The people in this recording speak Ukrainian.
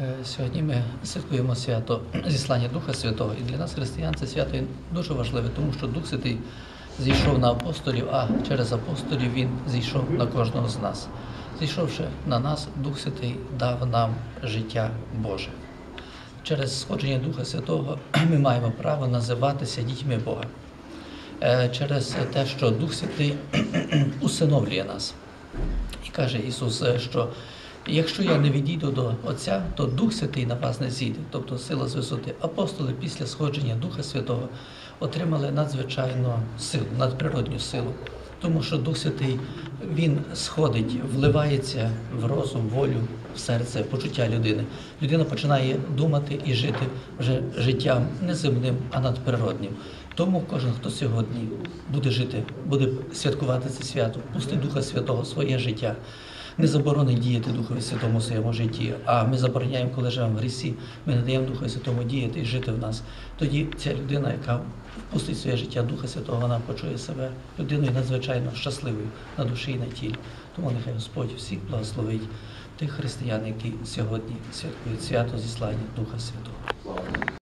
Е, Сьогодні ми святкуємо свято зіслання Духа Святого. І для нас, християн, це свято дуже важливе, тому що Дух Святий зійшов на апостолів, а через апостолів він зійшов на кожного з нас. Зійшовши на нас, Дух Святий дав нам життя Боже. Через сходження Духа Святого ми маємо право називатися дітьми Бога. Е, Через те, що Дух Святий усиновлює нас. І каже Ісус, е, що якщо я не відійду до Отця, то Дух Святий на вас не зійде, тобто сила з висоти. Апостоли після сходження Духа Святого отримали надзвичайну силу, надприродню силу. Тому що Дух Святий Він сходить, вливається в розум, волю, в серце, в почуття людини. Людина починає думати і жити вже життям не земним, а надприроднім. Тому кожен, хто сьогодні буде жити, буде святкувати це свято, пустить Духа Святого своє життя. Не заборонить діяти Духові Святому в своєму житті, а ми забороняємо, коли живемо в грісі, ми не даємо Духу Святому діяти і жити в нас. Тоді ця людина, яка впустить своє життя Духа Святого, вона почує себе людиною надзвичайно щасливою на душі і на тілі. Тому нехай Господь всіх благословить тих християн, які сьогодні святкують свято зіслання Духа Святого.